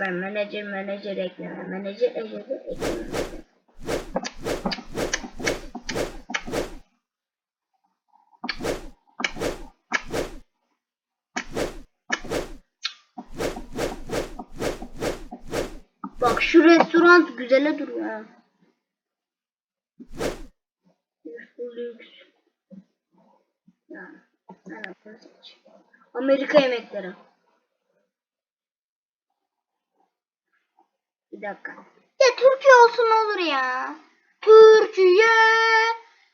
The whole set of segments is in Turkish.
Ver menajer menajer ekleme. Menajer ekleme. ekleme. Bak şu restoran güzele duruyor. Amerika yemekleri. Dakika. Ya Türkiye olsun olur ya. Türkiye.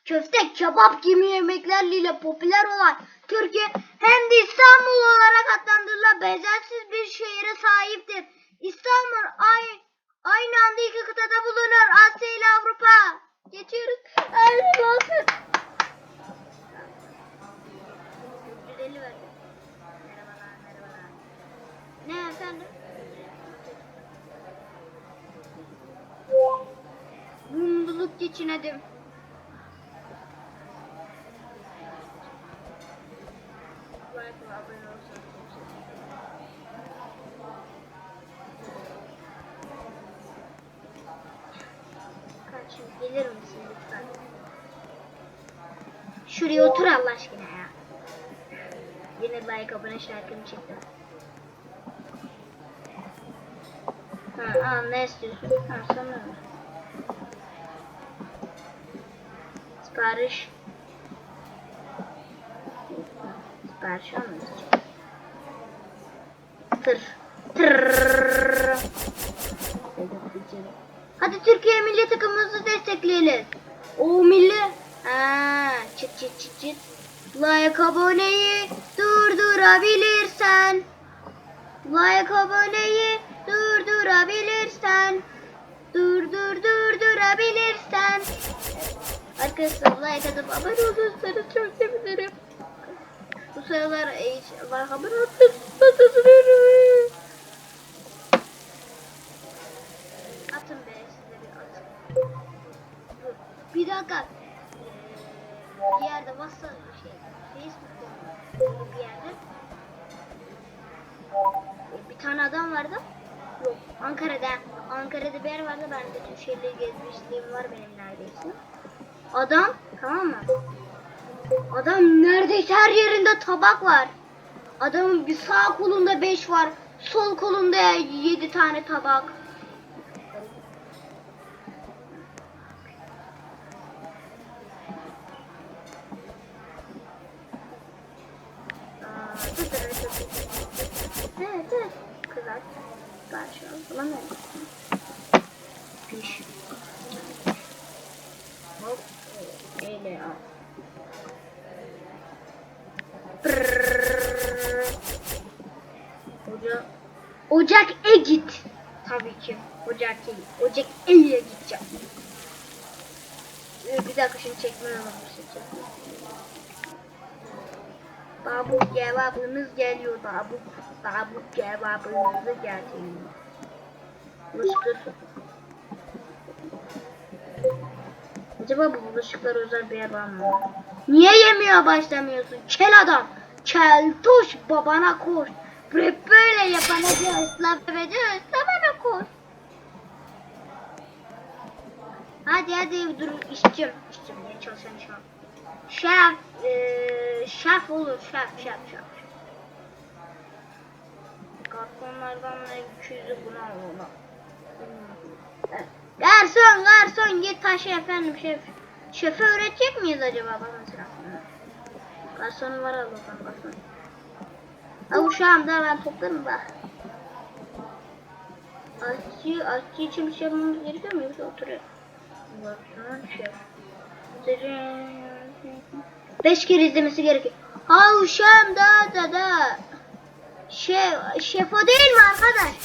Köfte, kebap gibi yemeklerle popüler olan Türkiye hem de İstanbul olarak adlandırılan benzersiz bir şehre sahiptir. İstanbul ay, aynı anda iki kıtada bulunur. Asya ile Avrupa. Geçiyoruz. Hayırlı olsun. 350 verdim. Merhabalar, merhabalar. Ne efendim? Kaçın gelir misin lütfen? Şuraya otur Allah aşkına ya. Yine like abone şarkımı çektim. Ha, al ne istiyorsun? Ha, sana Sipariş. Sipariş. Tır. Tır. Hadi Türkiye milli takımımızı destekleyelim. O milli. Ha, çıt çıt çıt çıt. Like aboneyi durdurabilirsen. Like aboneyi durdurabilirsen. Durdur durdurabilirsen. Arkadaşlar like atıp abone olursanız çok sevinirim. Bu sıralar like abone olursanız Atın be size bir atın. Dur, Bir dakika. Bir yerde WhatsApp şey, Facebook'ta bir yerde bir tane adam vardı. Yok Ankara'da. Ankara'da bir yer vardı. Ben de Türkçe'yle gezmişliğim var benim neredeyse. Adam tamam mı? Adam neredeyse her yerinde tabak var. Adamın bir sağ kolunda 5 var. Sol kolunda 7 tane tabak. Evet, evet. Kızart. Karşı bulamıyorum. Piş. Öyle al. Ocak. Ocak e git. Tabii ki. Ocak e. Ocak e'ye gideceğim. Ee, Bir dakika şimdi çekmem lazım. Babuk cevabınız geliyor babuk. Babuk cevabınızı getiriyor. Mısır. Acaba bu bulaşıklar özel bir yer var mı? Niye yemiyor başlamıyorsun? Kel adam. Kel tuş babana koş. Böyle yapana göz. Laf edeceğiz. Babana koş. Hadi hadi dur işçim. İşçim diye çalışan şu an. Şef, eee şef olur, şef, şef, şef. Garsonlardan ne 200'ü buna alalım. Evet. Garson, garson git taşı efendim şef. Şefe öğretecek miyiz acaba bana sıra? Garson var Allah'tan garson. Ha uşağım da ben toplarım bak. Aşçı, aşçı için bir şey yapmamız gerekiyor mu? Yoksa oturuyor. Garson, şef. Beş kere izlemesi gerekiyor. Ha uşağım da da da. Şef, şef o değil mi arkadaş?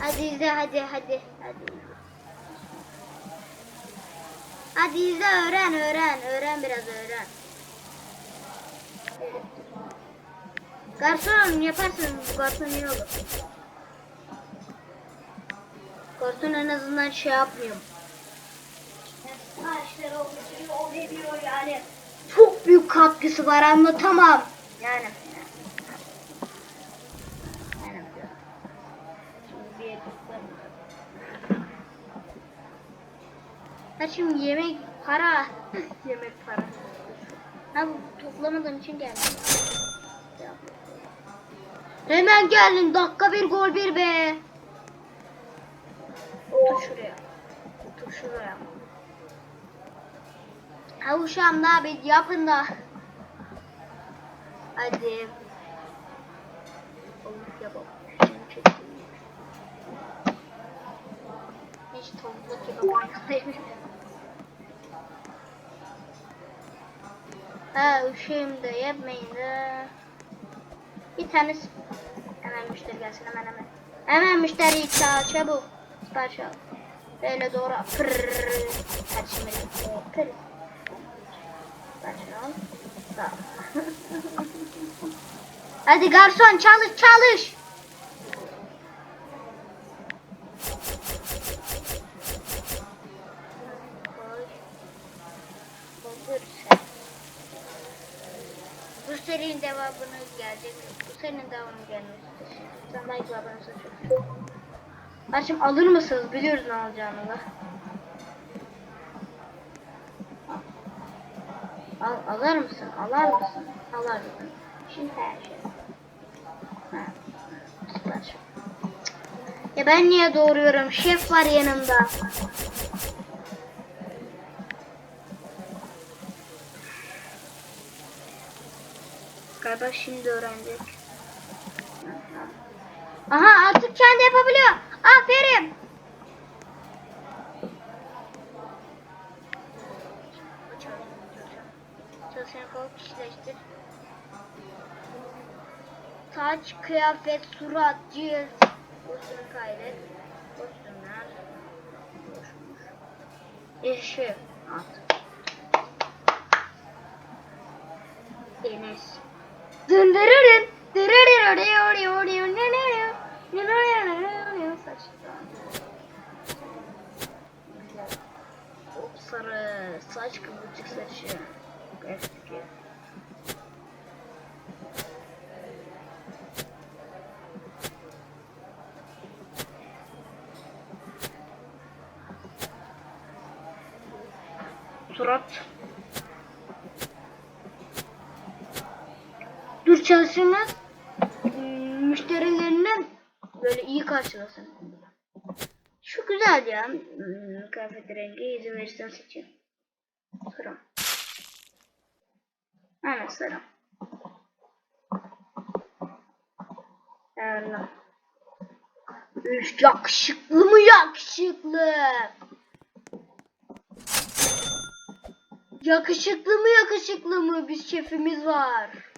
Hadi izle hadi hadi hadi. Hadi izle öğren öğren öğren biraz öğren. Garson yaparsın garson iyi olur. Garson en azından şey yapmıyor. Çok büyük katkısı var anlatamam. Yani. Şimdi bir yere Ha şimdi yemek para. yemek para. Ha bu toplamadığım için geldim. Hemen geldin. Dakika bir gol bir be. Otur şuraya. Otur şuraya. Ha uşağım da bir yapın da. Hadi. Tavuk yapalım. Şimdi çekeyim. Hiç tavukla Ha uşağım da yapmayın da. Bir tanesi. Hemen müşteri gelsin hemen hemen. Hemen müşteriyi çağır çabuk. Sipariş al. Böyle doğru. Pırrrr. Hadi şimdi. Pırrrr. Sipariş al. Hadi garson çalış çalış. Koy. Doldur sen. Bu devamını gelecek. Bu serinin devamı gelmesi. Sen daha cevabını seçiyorsun. Kardeşim alır mısınız? Biliyoruz ne alacağını da. Al, alır mısın? Alar mısın? Alar mısın? Şimdi her şey. Ha. Ya ben niye doğruyorum? Şef var yanımda. Galiba şimdi öğrendik. Aha artık kendi yapabiliyor. Aferin. Çalışan kol kişileştir. Saç, kıyafet, surat, cilt. Kostüm kaydet. Kostümler. Eşi. At. Deniz. Dındırırın. Hop sarı saç kıvırcık saçı. Eski. Surat. Çalışırmaz. Hmm, Müşterilerinden böyle iyi karşılasın. Şu güzel ya. Hmm, kıyafet rengi izin verirsen seçeyim. Sıra. Hemen sıra. Yani. Üf yakışıklı mı yakışıklı? Yakışıklı mı yakışıklı mı? Biz şefimiz var.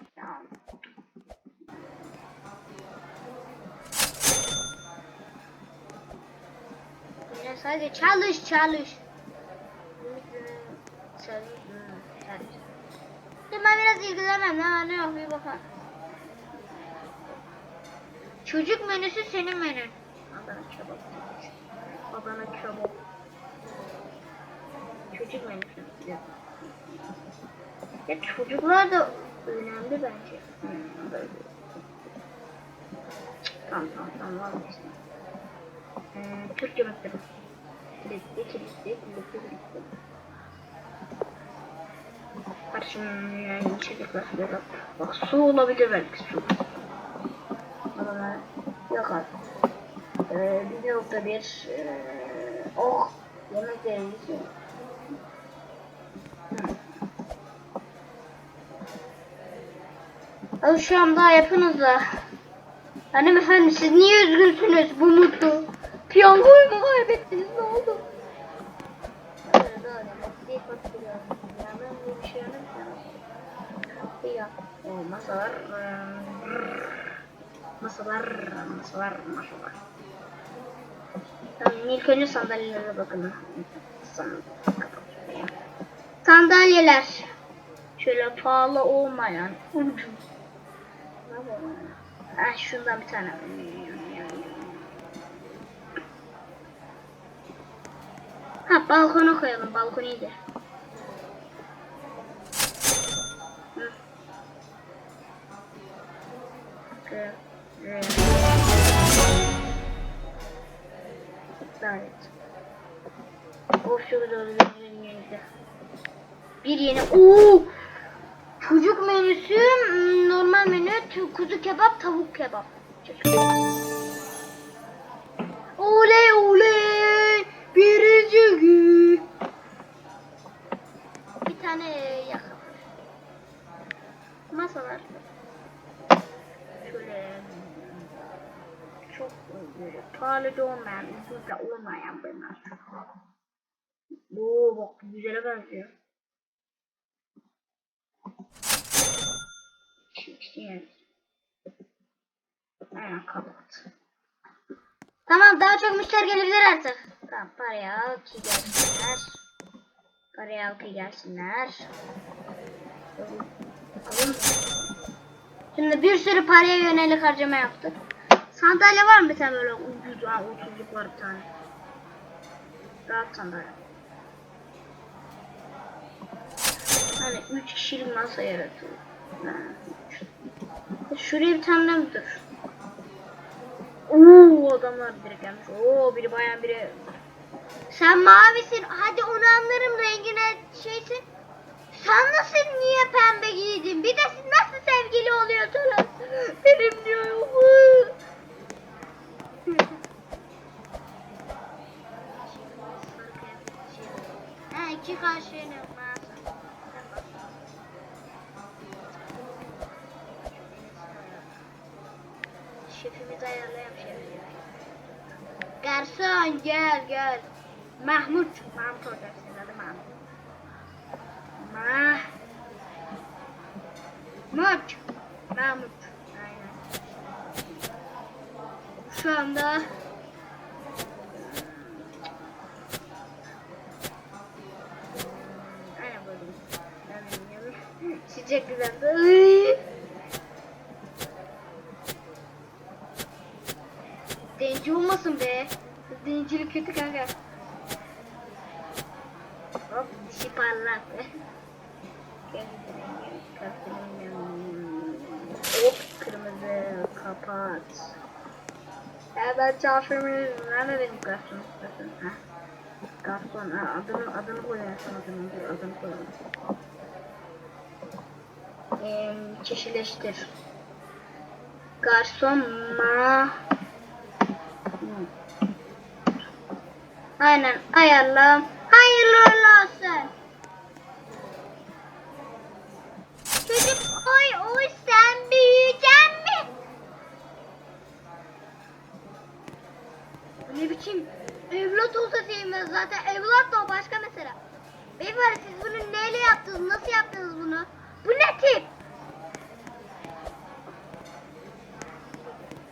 Sadece çalış çalış. Şimdi ben biraz ilgilenmem. Ne ne yok bir bakalım. Çocuk menüsü senin menün. Adana kebap. Adana kebap. Çocuk menüsü. Ya çocuklar da önemli bence. Tamam tamam tamam. Ee, Türk. Kilitli, kilitli, kilitli, kilitli. Karşım yani içecekler böyle. Bak su olabilir belki su. Adamlar yok abi. Ee, bir nokta bir. Ee, oh yemek derecesi. Al şu an daha yapınız da. Hanımefendi siz niye üzgünsünüz bu mutlu? Piyangoyu mu kaybettiniz? Bir şey anlamıyorum. Ya. O masalar. Masalar, masalar, masalar. Tamam ilk önce sandalyelere. Sandalye. Sandalyeler. Şöyle pahalı olmayan. Ucuz. Ha şundan bir tane. Ha balkona koyalım. Balkon iyidir. İptal et. Of çok zor Bir yeni. Oo! Çocuk menüsü, hmm, normal menü, kuzu kebap, tavuk kebap. Çocuk. Güzele benziyor. Çiçeğin. Aynen kapat. Tamam daha çok müşteri gelebilir artık. Tamam parayı al ki gelsinler. Parayı al ki gelsinler. Alın. Şimdi bir sürü paraya yönelik harcama yaptık. Sandalye var mı bir tane böyle ucuz, ha, otuzluk var bir tane. Rahat sandalye. Hani üç kişilik masa üç. Şuraya bir tane mi dur? Oo adamlar direkt gelmiş. Oo biri bayan biri. Sen mavisin. Hadi onu anlarım rengine şeysin. Sen nasıl niye pembe giydin? Bir de siz nasıl sevgili oluyorsunuz? Benim diyor. Gel gel. Mahmut. Mahmut olacak senin adı Mahmut. Mah. Mahmut. Mahmut. Aynen. Şu anda. Sıcak güzel. Iy. Denci olmasın be. Dencilik kötü kanka. Hop dişi parlak. Hop kırmızı kapat. Evet çarşımız nerede benim? Garson ha. Garson ha adını adını koyarsın adını adını koyalım. Ee, çeşitleştir. Garson ma Aynen ayarla. Hayırlı uğurlu olsun. Çocuk oy oy sen büyüyeceksin mi? Ne biçim evlat olsa sevmez zaten evlat da o başka mesela. Beyefendi siz bunu neyle yaptınız? Nasıl yaptınız bunu? Bu ne tip?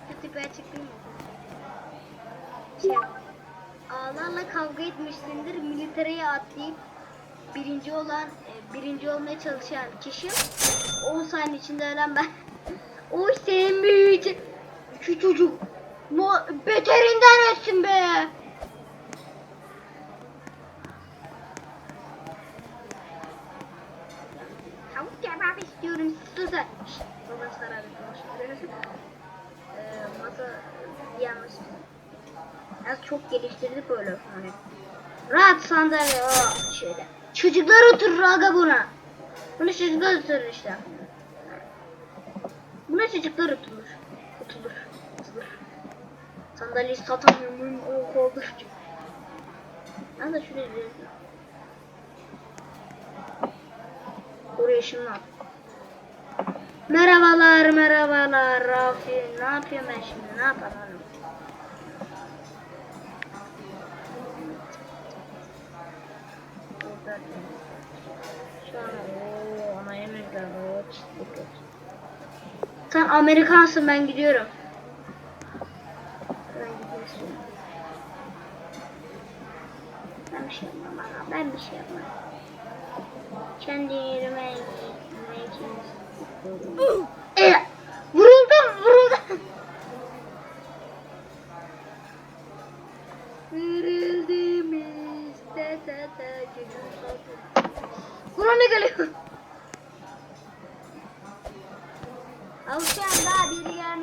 Şu tipi açıklayayım mı? Şey, ağlarla kavga etmişsindir. Militereye atlayıp birinci olan, e, birinci olmaya çalışan kişi 10 saniye içinde ölen ben. Oy senin büyüyecek. Şu çocuk Mo beterinden etsin be. Tavuk kebap istiyorum susun. Şşt, Baba sarar ee, masa yanlış. Az çok geliştirdik böyle hani. Rahat sandalye o şöyle. Çocuklar oturur aga buna. Bunu çocuklar oturur işte. Buna çocuklar oturur. Oturur. Oturur. Sandalyeyi satamıyorum. O oldu. Ben de şuraya bir Oraya ışınlan. Merhabalar merhabalar Rafi. Ne yapıyorum ben şimdi? Ne yapalım? Amerikansın ben gidiyorum.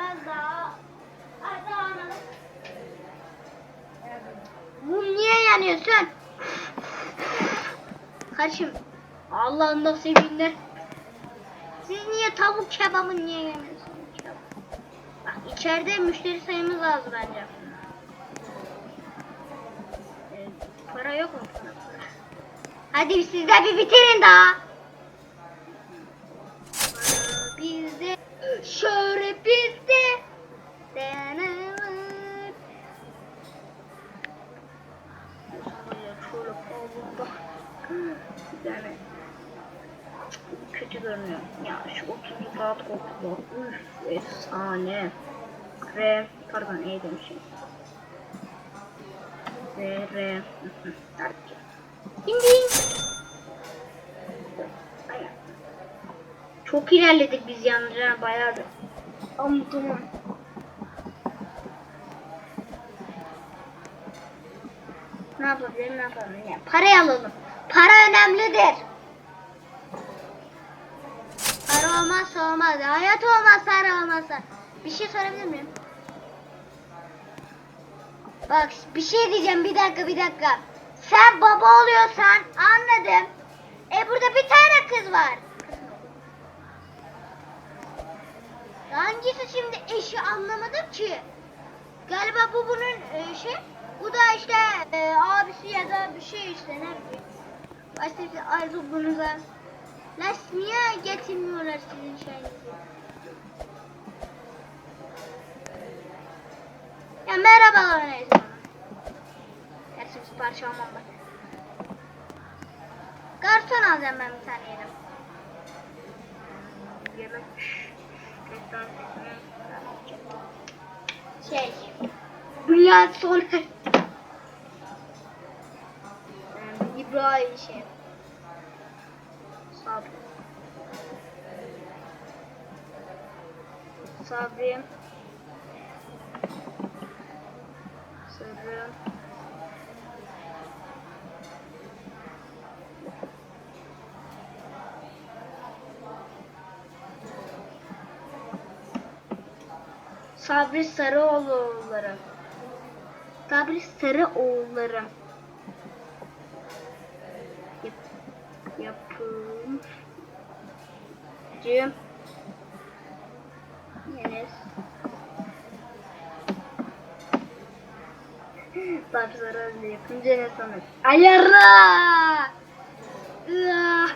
Biri gelmez daha. Hadi anam. sanıyorsun? Kardeşim Allah'ın da sevindir. Siz niye tavuk kebabı niye yemiyorsunuz? Bak içeride müşteri sayımız az bence. Ee, para yok mu? Hadi siz de bir bitirin daha. Para bizde, şöhret bizde. Yani kötü görünüyor. Ya şu 30 rahat koktu. Üf efsane. Re pardon E demişim. Re re. Hı Çok ilerledik biz yalnız ya bayağı bir. Tamam tamam. Ne yapabilirim ne yapalım ya. Parayı alalım. Para önemlidir. Para olmazsa olmaz. Hayat olmaz para olmazsa. Bir şey sorabilir miyim? Bak bir şey diyeceğim bir dakika bir dakika. Sen baba oluyorsan anladım. E burada bir tane kız var. Hangisi şimdi eşi anlamadım ki. Galiba bu bunun e, şey. Bu da işte e, abisi ya da bir şey işte ne bileyim. Başka bir arzu bunu da. Lan niye getirmiyorlar sizin şeyinizi? Ya merhabalar neyse. Gerçi biz parça almam bak. Garson alacağım ben bir tane yedim. Yemek. Şey. Dünya sonu. Yani İbrahim şey. Sabri. Sabri. Sabri Sarıoğulları. Sabri Sarıoğulları. Yap, yapım. Cim. Enes. Bak zararlı yapınca ne sanır? Ayara! Iıah!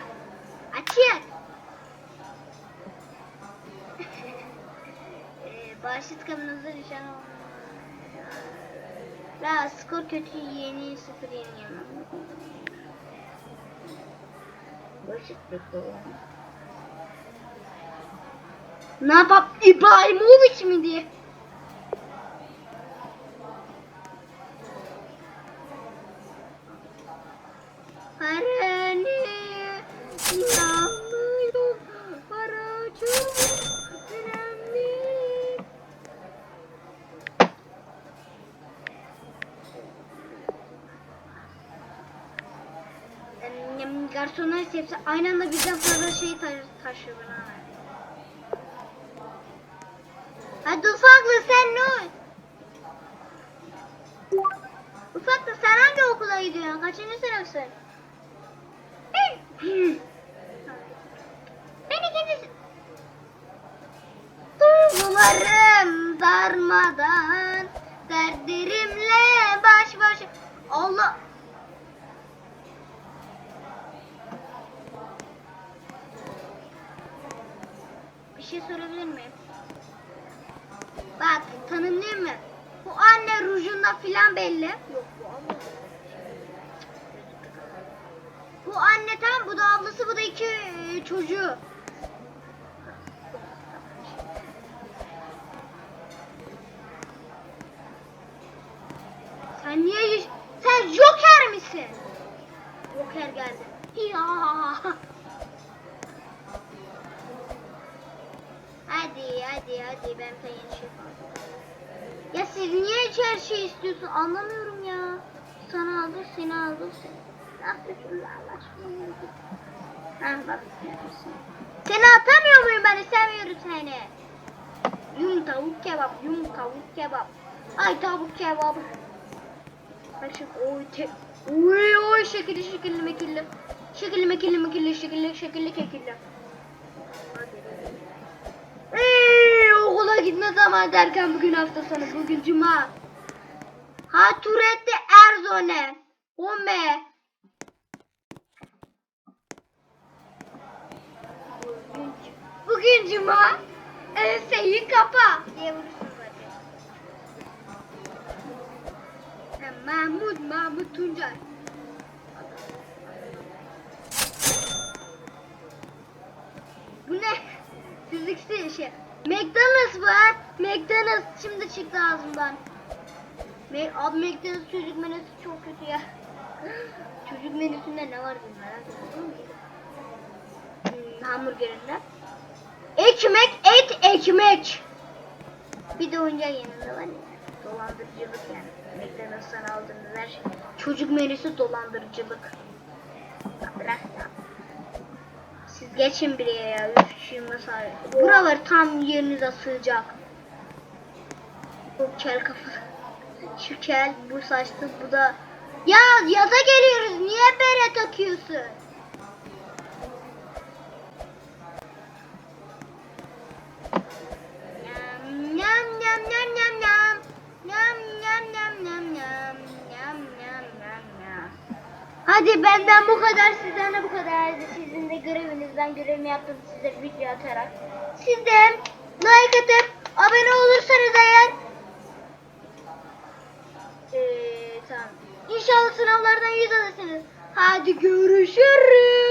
Bağışıt kabınızda düşen La skor kötü yeni sıfır yeni yemem. Bağışıt bekliyorum. Ne yapap İbrahimovic mi diye? Garsonlar hepsi aynı anda birden fazla şey ta- taşıyor bana. Hadi ufaklık sen ne ol? Ufaklık sen hangi okula gidiyorsun? Kaçıncı sınıfsın? Bir şey sorabilir miyim? Bak tanımlayayım mı? Bu anne rujunda filan belli. Yok bu anne. Bu anne tam bu da ablası bu da iki e, çocuğu. Seni atamıyor muyum ben istemiyorum seni. Yum tavuk kebap yum tavuk kebap. Ay tavuk kebap. Kaşık oy te Uy oy şekilli şekilli mekilli. Şekilli mekilli mekilli şekilli şekilli kekilli. Eee okula gitme zaman derken bugün hafta sonu bugün cuma. Ha Turetti Erzone. Ome. Bugün cuma. Enseyi kapa. Diye vurursun zaten. Mahmut Mahmut Tuncay. Bu ne? Fiziksel şey. McDonald's ha. McDonald's şimdi çıktı ağzımdan. Abi McDonald's çocuk menüsü çok kötü ya. çocuk menüsünde ne var ediyorum. Hmm, hamburgerinde. Ekmek, et, ekmek. Bir de oyuncak yanında var ya. Dolandırıcılık yani. McDonald's'tan aldığınız her şey. Çocuk menüsü dolandırıcılık. Bırak ya. Siz geçin bile ya. Üf şimdi sahip. Buralar tam yerinize sığacak. Bu kel kafa. Şu kel, bu saçlı, bu da... Ya yaza geliyoruz. Niye bere takıyorsun? De kadar. Sizin de görevinizden görevimi yaptım size video atarak. Siz de like atıp abone olursanız eğer ee, tamam. İnşallah sınavlardan yüz alırsınız. Hadi görüşürüz.